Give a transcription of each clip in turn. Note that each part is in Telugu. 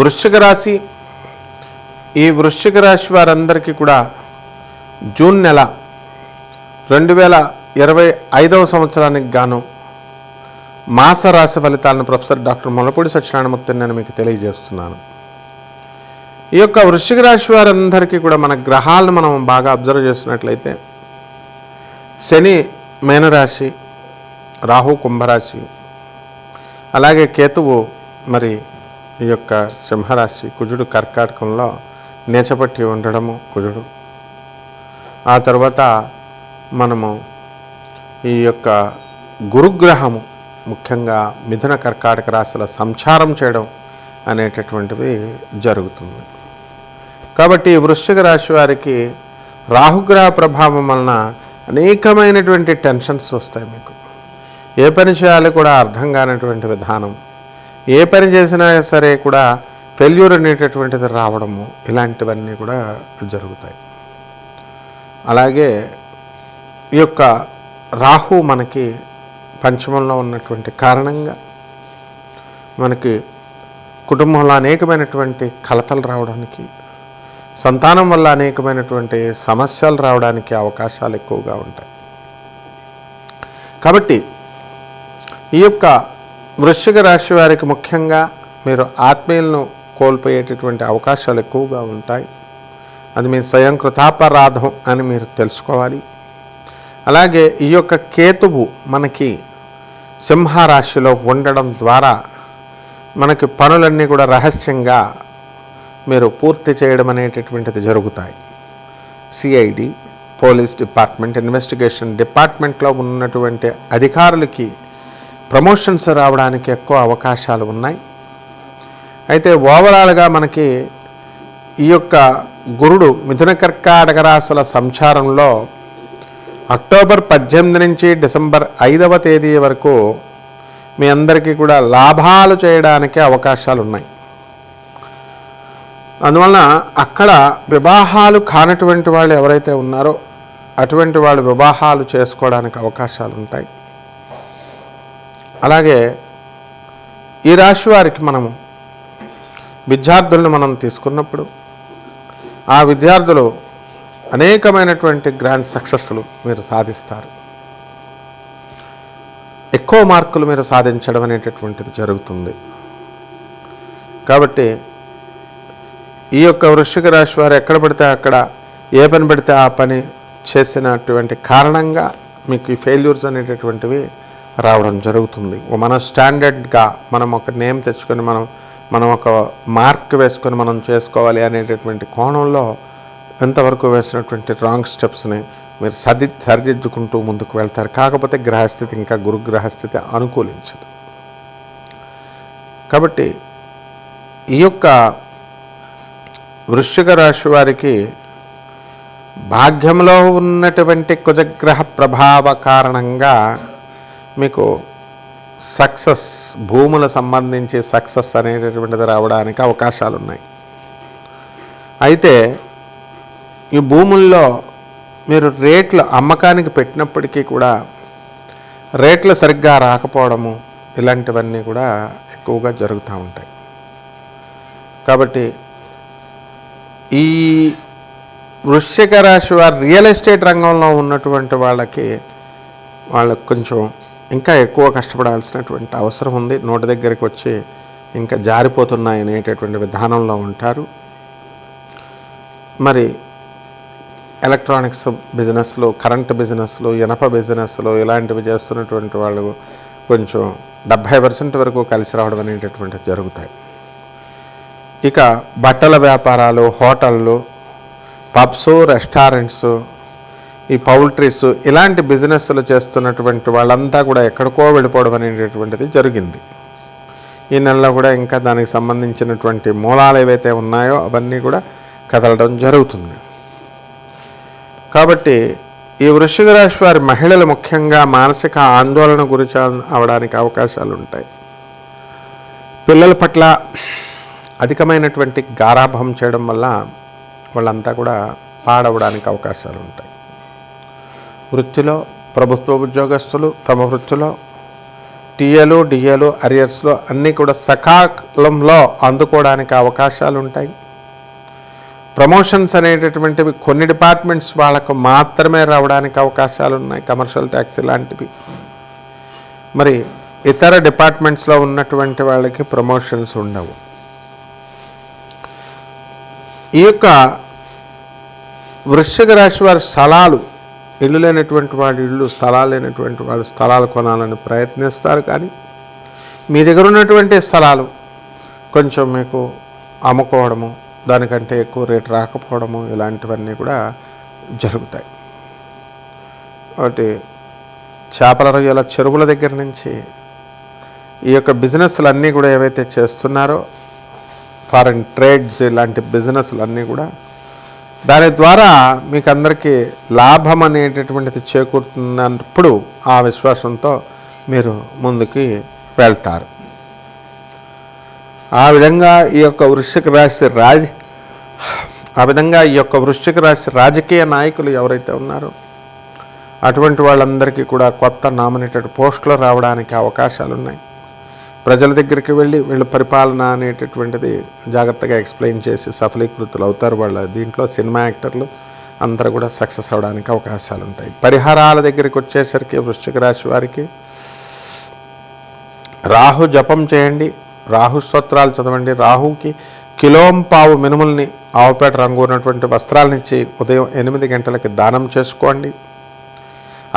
వృశ్చిక రాశి. ఈ వృశ్చిక రాశి వారందరికీ కూడా జూన్ నెల రెండు వేల ఇరవై ఐదవ సంవత్సరానికి గాను మాస రాశి ఫలితాలను ప్రొఫెసర్ డాక్టర్ మొలపూడి సత్యనారాయణమూర్తి నేను మీకు తెలియజేస్తున్నాను. ఈ యొక్క వృశ్చిక రాశి వారందరికీ కూడా మన గ్రహాలను మనం బాగా అబ్జర్వ్ చేసినట్లయితే శని మేనరాశి రాహు కుంభరాశి అలాగే కేతువు మరి ఈ యొక్క సింహరాశి కుజుడు కర్కాటకంలో నేచపట్టి ఉండడము కుజుడు. ఆ తర్వాత మనము ఈ యొక్క గురుగ్రహము ముఖ్యంగా మిథున కర్కాటక రాశుల సంచారం చేయడం అనేటటువంటిది జరుగుతుంది. కాబట్టి వృశ్చిక రాశి వారికి రాహుగ్రహ ప్రభావం వలన అనేకమైనటువంటి టెన్షన్స్ వస్తాయి మీకు. ఏ పని చేయాలో కూడా అర్థం కానటువంటి విధానం. ఏ పని చేసినా సరే కూడా ఫెయిల్యూర్ అనేటటువంటిది రావడము ఇలాంటివన్నీ కూడా జరుగుతాయి. అలాగే ఈ యొక్క రాహు మనకి పంచమంలో ఉన్నటువంటి కారణంగా మనకి కుటుంబంలో అనేకమైనటువంటి కలతలు రావడానికి సంతానం వల్ల అనేకమైనటువంటి సమస్యలు రావడానికి అవకాశాలు ఎక్కువగా ఉంటాయి. కాబట్టి ఈ యొక్క వృశ్చిక రాశి వారికి ముఖ్యంగా మీరు ఆత్మీయులను కోల్పోయేటటువంటి అవకాశాలు ఎక్కువగా ఉంటాయి. అది మీ స్వయం కృతాపరాధం అని మీరు తెలుసుకోవాలి. అలాగే ఈ యొక్క కేతువు మనకి సింహరాశిలో ఉండడం ద్వారా మనకి పనులన్నీ కూడా రహస్యంగా మీరు పూర్తి చేయడం అనేటటువంటిది జరుగుతాయి. సిఐడి పోలీస్ డిపార్ట్మెంట్ ఇన్వెస్టిగేషన్ డిపార్ట్మెంట్లో ఉన్నటువంటి అధికారులకి ప్రమోషన్స్ రావడానికి ఎక్కువ అవకాశాలు ఉన్నాయి. అయితే ఓవరాల్గా మనకి ఈ యొక్క గురుడు మిథున కర్కాటక రాశుల సంచారంలో అక్టోబర్ పద్దెనిమిది నుంచి డిసెంబర్ ఐదవ తేదీ వరకు మీ అందరికీ కూడా లాభాలు చేయడానికి అవకాశాలు ఉన్నాయి. అందువలన అక్కడ వివాహాలు కానటువంటి వాళ్ళు ఎవరైతే ఉన్నారో అటువంటి వాళ్ళు వివాహాలు చేసుకోవడానికి అవకాశాలు ఉంటాయి. అలాగే ఈ రాశి వారికి మనము విద్యార్థులను మనం తీసుకున్నప్పుడు ఆ విద్యార్థులు అనేకమైనటువంటి గ్రాండ్ సక్సెస్లు మీరు సాధిస్తారు. ఎక్కువ మార్కులు మీరు సాధించడం అనేటటువంటిది జరుగుతుంది. కాబట్టి ఈ యొక్క వృశ్చిక రాశి వారు ఎక్కడ పడితే అక్కడ ఏ పని పెడితే ఆ పని చేసినటువంటి కారణంగా మీకు ఈ ఫెయిల్యూర్స్ అనేటటువంటివి రావడం జరుగుతుంది. మన స్టాండర్డ్గా మనం ఒక నేమ్ తెచ్చుకొని మనం మనం ఒక మార్క్ వేసుకొని మనం చేసుకోవాలి అనేటటువంటి కోణంలో ఎంతవరకు వేసినటువంటి రాంగ్ స్టెప్స్ని మీరు సరి సరిదిద్దుకుంటూ ముందుకు వెళ్తారు. కాకపోతే గ్రహస్థితి ఇంకా గురుగ్రహస్థితి అనుకూలించదు. కాబట్టి ఈ యొక్క వృశ్చిక రాశి వారికి భాగ్యంలో ఉన్నటువంటి కుజగ్రహ ప్రభావ కారణంగా మీకు సక్సెస్ భూముల సంబంధించి సక్సెస్ అనేటటువంటిది రావడానికి అవకాశాలు ఉన్నాయి అయితే ఈ భూముల్లో మీరు రేట్లు అమ్మకానికి పెట్టినప్పటికీ కూడా రేట్లు సరిగ్గా రాకపోవడము ఇలాంటివన్నీ కూడా ఎక్కువగా జరుగుతూ ఉంటాయి. కాబట్టి ఈ వృశ్చిక రాశి వారు రియల్ ఎస్టేట్ రంగంలో ఉన్నటువంటి వాళ్ళకి వాళ్ళకు కొంచెం ఇంకా ఎక్కువ కష్టపడాల్సినటువంటి అవసరం ఉంది. నోటి దగ్గరికి వచ్చి ఇంకా జారిపోతున్నాయి అనేటటువంటి విధానంలో ఉంటారు. మరి ఎలక్ట్రానిక్స్ బిజినెస్లు కరెంట్ బిజినెస్లు ఇనప బిజినెస్లు ఇలాంటివి చేస్తున్నటువంటి వాళ్ళు కొంచెం డెబ్భై పర్సెంట్ వరకు కలిసి రావడం అనేటటువంటివి జరుగుతాయి. ఇక బట్టల వ్యాపారాలు హోటళ్ళు పబ్స్ రెస్టారెంట్స్ ఈ పౌల్ట్రీస్ ఇలాంటి బిజినెస్లు చేస్తున్నటువంటి వాళ్ళంతా కూడా ఎక్కడికో వెళ్ళిపోవడం అనేటటువంటిది జరిగింది. ఈ నెలలో కూడా ఇంకా దానికి సంబంధించినటువంటి మూలాలు ఏవైతే ఉన్నాయో అవన్నీ కూడా కదలడం జరుగుతుంది. కాబట్టి ఈ వృశ్చిక రాశి వారి మహిళలు ముఖ్యంగా మానసిక ఆందోళన గురి అవడానికి అవకాశాలు ఉంటాయి. పిల్లల పట్ల అధికమైనటువంటి గారాభం చేయడం వల్ల వాళ్ళంతా కూడా పాడవడానికి అవకాశాలు ఉంటాయి. వృత్తిలో ప్రభుత్వ ఉద్యోగస్తులు తమ వృత్తిలో టీఏలు డిఏలు అరియర్స్లో అన్నీ కూడా సకాలంలో అందుకోవడానికి అవకాశాలు ఉంటాయి ప్రమోషన్స్ అనేటటువంటివి కొన్ని డిపార్ట్మెంట్స్ వాళ్ళకు మాత్రమే రావడానికి అవకాశాలు ఉన్నాయి కమర్షియల్ ట్యాక్స్ లాంటివి మరి ఇతర డిపార్ట్మెంట్స్లో ఉన్నటువంటి వాళ్ళకి ప్రమోషన్స్ ఉండవు. ఈ యొక్క వృశ్చిక రాశి వారి స్థలాలు ఇల్లు లేనటువంటి వాడు ఇల్లు స్థలాలు లేనటువంటి వాడు స్థలాలు కొనాలని ప్రయత్నిస్తారు కానీ మీ దగ్గర ఉన్నటువంటి స్థలాలు కొంచెం మీకు అమ్ముకోవడము దానికంటే ఎక్కువ రేటు రాకపోవడము ఇలాంటివన్నీ కూడా జరుగుతాయి. ఒకటి చేపల రొయ్యల చెరువుల దగ్గర నుంచి ఈ యొక్క బిజినెస్లు అన్నీ కూడా ఏవైతే చేస్తున్నారో ఫారెన్ ట్రేడ్స్ ఇలాంటి బిజినెస్లు అన్నీ కూడా దాని ద్వారా మీకు అందరికీ లాభం అనేటటువంటిది చేకూరుతున్నప్పుడు ఆ విశ్వాసంతో మీరు ముందుకి వెళ్తారు. ఆ విధంగా ఈ యొక్క వృశ్చిక రాశి రాజ ఆ విధంగా ఈ యొక్క వృశ్చిక రాశి రాజకీయ నాయకులు ఎవరైతే ఉన్నారో అటువంటి వాళ్ళందరికీ కూడా కొత్త నామినేటెడ్ పోస్టులు రావడానికి అవకాశాలు ఉన్నాయి ప్రజల దగ్గరికి వెళ్ళి వీళ్ళ పరిపాలన అనేటటువంటిది జాగ్రత్తగా ఎక్స్ప్లెయిన్ చేసి సఫలీకృతులు అవుతారు వాళ్ళ దీంట్లో సినిమా యాక్టర్లు అందరూ కూడా సక్సెస్ అవడానికి అవకాశాలు ఉంటాయి. పరిహారాల దగ్గరికి వచ్చేసరికి వృశ్చిక రాశి వారికి రాహు జపం చేయండి రాహు స్తోత్రాలు చదవండి రాహుకి కిలోంపావు మినుముల్ని ఆవుపేట రంగు ఉన్నటువంటి వస్త్రాలనిచ్చి ఉదయం ఎనిమిది గంటలకి దానం చేసుకోండి.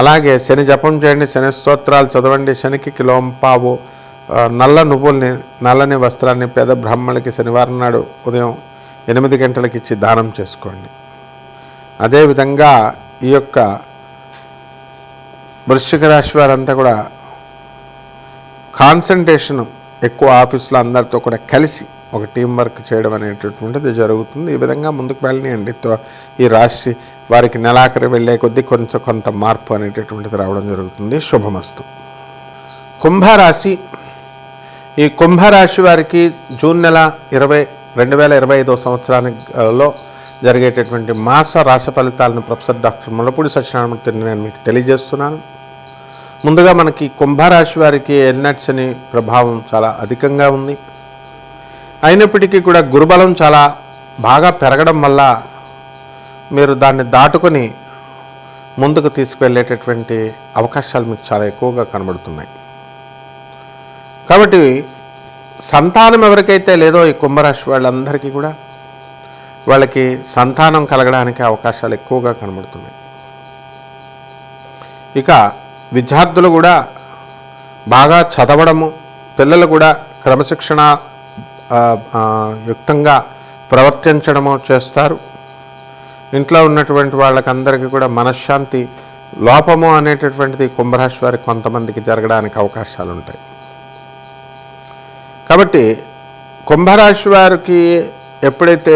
అలాగే శని జపం చేయండి శని స్తోత్రాలు చదవండి శనికి కిలోంపావు పావు నల్ల నువ్వుల్ని నల్లని వస్త్రాన్ని పేద బ్రాహ్మణులకి శనివారం నాడు ఉదయం ఎనిమిది గంటలకి ఇచ్చి దానం చేసుకోండి. అదేవిధంగా ఈ యొక్క వృశ్చిక రాశి వారంతా కూడా కాన్సన్ట్రేషన్ ఎక్కువ ఆఫీసులో అందరితో కూడా కలిసి ఒక టీం వర్క్ చేయడం అనేటటువంటిది జరుగుతుంది. ఈ విధంగా ముందుకు వెళ్ళనియండి. ఈ రాశి వారికి నెలాఖరి వెళ్ళే కొద్దీ కొంచెం కొంత మార్పు అనేటటువంటిది రావడం జరుగుతుంది. శుభమస్తు. కుంభరాశి ఈ కుంభరాశి వారికి జూన్ నెల ఇరవై రెండు వేల ఇరవై ఐదో సంవత్సరానిలో జరిగేటటువంటి మాస రాశి ఫలితాలను ప్రొఫెసర్ డాక్టర్ ములపూడి సత్యనారాయణమూర్తిని నేను మీకు తెలియజేస్తున్నాను. ముందుగా మనకి కుంభరాశి వారికి ఎల్నట్స్ అని ప్రభావం చాలా అధికంగా ఉంది. అయినప్పటికీ కూడా గురుబలం చాలా బాగా పెరగడం వల్ల మీరు దాన్ని దాటుకొని ముందుకు తీసుకువెళ్ళేటటువంటి అవకాశాలు మీకు చాలా ఎక్కువగా కనబడుతున్నాయి. కాబట్టి సంతానం ఎవరికైతే లేదో ఈ కుంభరాశి వాళ్ళందరికీ కూడా వాళ్ళకి సంతానం కలగడానికి అవకాశాలు ఎక్కువగా కనబడుతున్నాయి. ఇక విద్యార్థులు కూడా బాగా చదవడము పిల్లలు కూడా క్రమశిక్షణ యుక్తంగా ప్రవర్తించడము చేస్తారు. ఇంట్లో ఉన్నటువంటి వాళ్ళకందరికీ కూడా మనశ్శాంతి లోపము అనేటటువంటిది కుంభరాశి వారికి కొంతమందికి జరగడానికి అవకాశాలు ఉంటాయి కాబట్టి కుంభరాశి వారికి ఎప్పుడైతే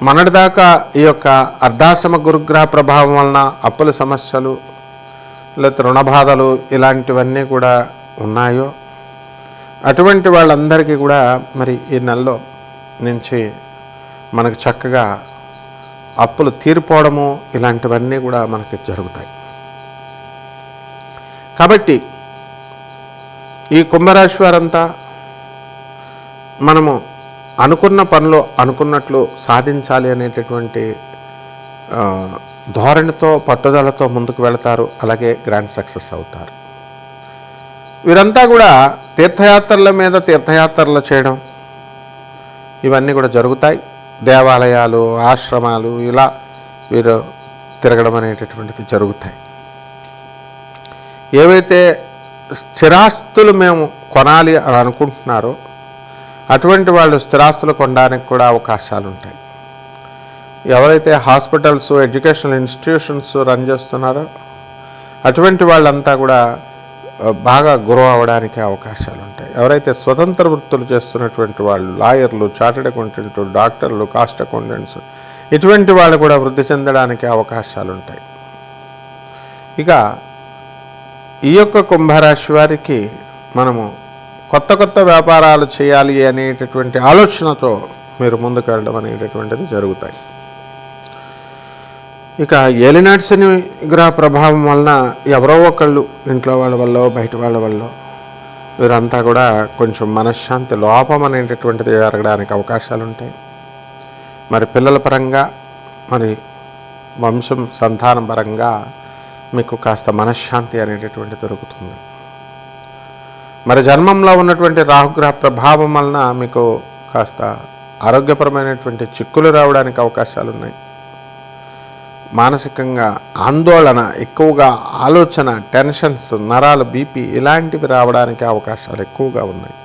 మొన్నటిదాకా ఈ యొక్క అర్ధాశ్రమ గురుగ్రహ ప్రభావం వలన అప్పుల సమస్యలు లేకపోతే రుణ బాధలు ఇలాంటివన్నీ కూడా ఉన్నాయో అటువంటి వాళ్ళందరికీ కూడా మరి ఈ నెలలో నుంచి మనకు చక్కగా అప్పులు తీరిపోవడము ఇలాంటివన్నీ కూడా మనకి జరుగుతాయి. కాబట్టి ఈ కుంభరాశి వారంతా మనము అనుకున్న పనులు అనుకున్నట్లు సాధించాలి అనేటటువంటి ధోరణితో పట్టుదలతో ముందుకు వెళతారు. అలాగే గ్రాండ్ సక్సెస్ అవుతారు. వీరంతా కూడా తీర్థయాత్రల మీద తీర్థయాత్రలు చేయడం ఇవన్నీ కూడా జరుగుతాయి. దేవాలయాలు ఆశ్రమాలు ఇలా వీరు తిరగడం అనేటటువంటిది జరుగుతాయి. ఏవైతే స్థిరాస్తులు మేము కొనాలి అని అనుకుంటున్నారో. అటువంటి వాళ్ళు స్థిరాస్తులు కొనడానికి కూడా అవకాశాలు ఉంటాయి. ఎవరైతే హాస్పిటల్స్ ఎడ్యుకేషనల్ ఇన్స్టిట్యూషన్స్ రన్ చేస్తున్నారో అటువంటి వాళ్ళంతా కూడా బాగా గ్రో అవ్వడానికి అవకాశాలు ఉంటాయి. ఎవరైతే స్వతంత్ర వృత్తులు చేస్తున్నటువంటి వాళ్ళు లాయర్లు చార్టెడ్ అకౌంటెంట్ డాక్టర్లు కాస్ట్ అకౌంటెంట్స్ ఇటువంటి వాళ్ళు కూడా వృద్ధి చెందడానికి అవకాశాలు ఉంటాయి. ఇక ఈ యొక్క కుంభరాశి వారికి మనము కొత్త కొత్త వ్యాపారాలు చేయాలి అనేటటువంటి ఆలోచనతో మీరు ముందుకు వెళ్ళడం అనేటటువంటిది జరుగుతాయి. ఇక ఏలినాటి శని గ్రహ ప్రభావం వలన ఎవరో ఒకళ్ళు ఇంట్లో వాళ్ళ వల్ల బయట వాళ్ళ వల్ల వీరంతా కూడా కొంచెం మనశ్శాంతి లోపం అనేటటువంటిది జరగడానికి అవకాశాలు ఉంటాయి. మరి పిల్లల పరంగా మరి వంశం సంతానం పరంగా మీకు కాస్త మనశ్శాంతి అనేటటువంటి దొరుకుతుంది. మరి జన్మంలో ఉన్నటువంటి రాహుగ్రహ ప్రభావం వలన మీకు కాస్త ఆరోగ్యపరమైనటువంటి చిక్కులు రావడానికి అవకాశాలు ఉన్నాయి మానసికంగా ఆందోళన ఎక్కువగా ఆలోచన టెన్షన్స్ నరాలు బీపీ ఇలాంటివి రావడానికి అవకాశాలు ఎక్కువగా ఉన్నాయి.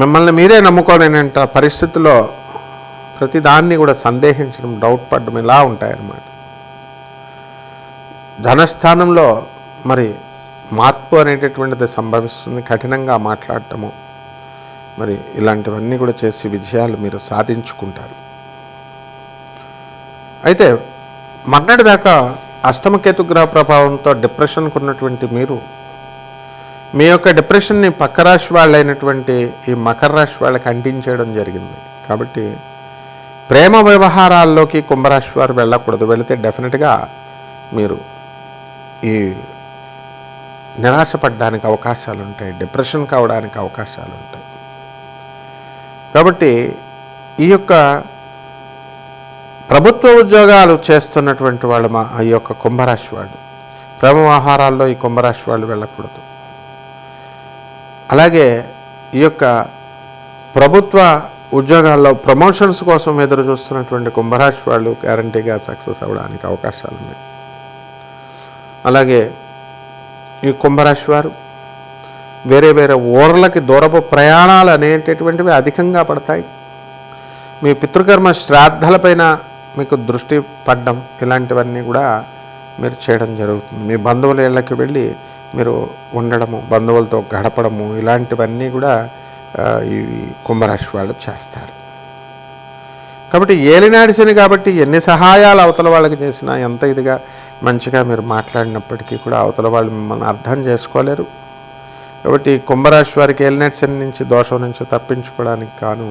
మిమ్మల్ని మీరే నమ్ముకోలేనంత పరిస్థితుల్లో ప్రతిదాన్ని కూడా సందేహించడం డౌట్ పడడం ఇలా ఉంటాయన్నమాట. ధనస్థానంలో మరి మార్పు అనేటటువంటిది సంభవిస్తుంది. కఠినంగా మాట్లాడటము మరి ఇలాంటివన్నీ కూడా చేసి విజయాలు మీరు సాధించుకుంటారు. అయితే మొన్నటి దాకా అష్టమకేతు గ్రహ ప్రభావంతో డిప్రెషన్కు ఉన్నటువంటి మీరు మీ యొక్క డిప్రెషన్ని పక్క రాశి వాళ్ళైనటువంటి ఈ మకర రాశి వాళ్ళకి అంటించేయడం జరిగింది. కాబట్టి ప్రేమ వ్యవహారాల్లోకి కుంభరాశి వారు వెళ్ళకూడదు. వెళితే డెఫినెట్గా మీరు ఈ నిరాశపడడానికి అవకాశాలు ఉంటాయి డిప్రెషన్ కావడానికి అవకాశాలు ఉంటాయి కాబట్టి ఈ యొక్క ప్రభుత్వ ఉద్యోగాలు చేస్తున్నటువంటి వాళ్ళు మా ఈ యొక్క కుంభరాశి వాళ్ళు. ప్రేమ ఆహారాల్లో ఈ కుంభరాశి వాళ్ళు వెళ్ళకూడదు. అలాగే ఈ యొక్క ప్రభుత్వ ఉద్యోగాల్లో ప్రమోషన్స్ కోసం ఎదురు చూస్తున్నటువంటి కుంభరాశి వాళ్ళు గ్యారంటీగా సక్సెస్ అవ్వడానికి అవకాశాలు ఉన్నాయి అలాగే ఈ కుంభరాశి వారు వేరే వేరే ఊర్లకి దూరపు ప్రయాణాలు అనేటటువంటివి అధికంగా పడతాయి. మీ పితృకర్మ శ్రాద్ధలపైన మీకు దృష్టి పడ్డం ఇలాంటివన్నీ కూడా మీరు చేయడం జరుగుతుంది. మీ బంధువుల ఇళ్ళకి వెళ్ళి మీరు ఉండడము బంధువులతో గడపడము ఇలాంటివన్నీ కూడా ఈ కుంభరాశి వాళ్ళు చేస్తారు. కాబట్టి ఏలినాడిసని కాబట్టి ఎన్ని సహాయాలు అవతల వాళ్ళకి చేసినా ఎంత ఇదిగా మంచిగా మీరు మాట్లాడినప్పటికీ కూడా అవతల వాళ్ళు మిమ్మల్ని అర్థం చేసుకోలేరు. కాబట్టి కుంభరాశి వారికి ఎల్నెట్ శని నుంచి దోషం నుంచి తప్పించుకోవడానికి కాను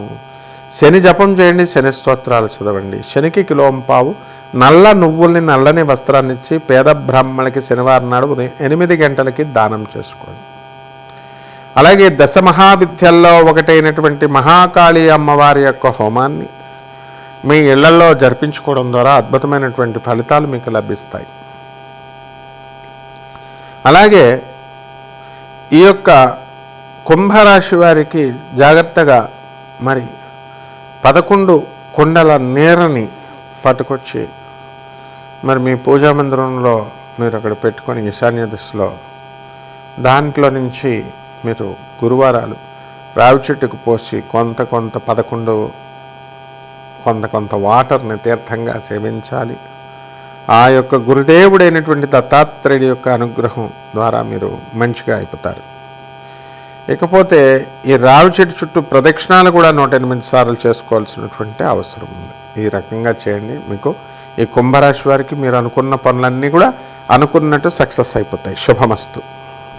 శని జపం చేయండి శని స్తోత్రాలు చదవండి. శనికి కిలోం పావు. నల్ల నువ్వుల్ని నల్లని వస్త్రాన్ని ఇచ్చి పేద బ్రాహ్మణులకి శనివారం నాడు ఉదయం ఎనిమిది గంటలకి దానం చేసుకోండి. అలాగే దశ మహావిద్యల్లో ఒకటైనటువంటి మహాకాళి అమ్మవారి యొక్క హోమాన్ని మీ ఇళ్ళలో జరిపించుకోవడం ద్వారా అద్భుతమైనటువంటి ఫలితాలు మీకు లభిస్తాయి. అలాగే ఈ యొక్క కుంభరాశి వారికి జాగ్రత్తగా మరి పదకొండు కుండల నీరని పట్టుకొచ్చి మరి మీ పూజా మందిరంలో మీరు అక్కడ పెట్టుకొని ఈశాన్య దిశలో దాంట్లో నుంచి మీరు గురువారాలు రావి చెట్టుకు పోసి కొంత కొంత పదకొండు కొంత కొంత వాటర్ని తీర్థంగా సేవించాలి. ఆ యొక్క గురుదేవుడైనటువంటి దత్తాత్రేయుడి యొక్క అనుగ్రహం ద్వారా మీరు మంచిగా అయిపోతారు. ఇకపోతే ఈ రావి చెట్టు చుట్టూ ప్రదక్షిణాలు కూడా నూట ఎనిమిది సార్లు చేసుకోవాల్సినటువంటి అవసరం ఉంది. ఈ రకంగా చేయండి. మీకు ఈ కుంభరాశి వారికి మీరు అనుకున్న పనులన్నీ కూడా అనుకున్నట్టు సక్సెస్ అయిపోతాయి. శుభమస్తు.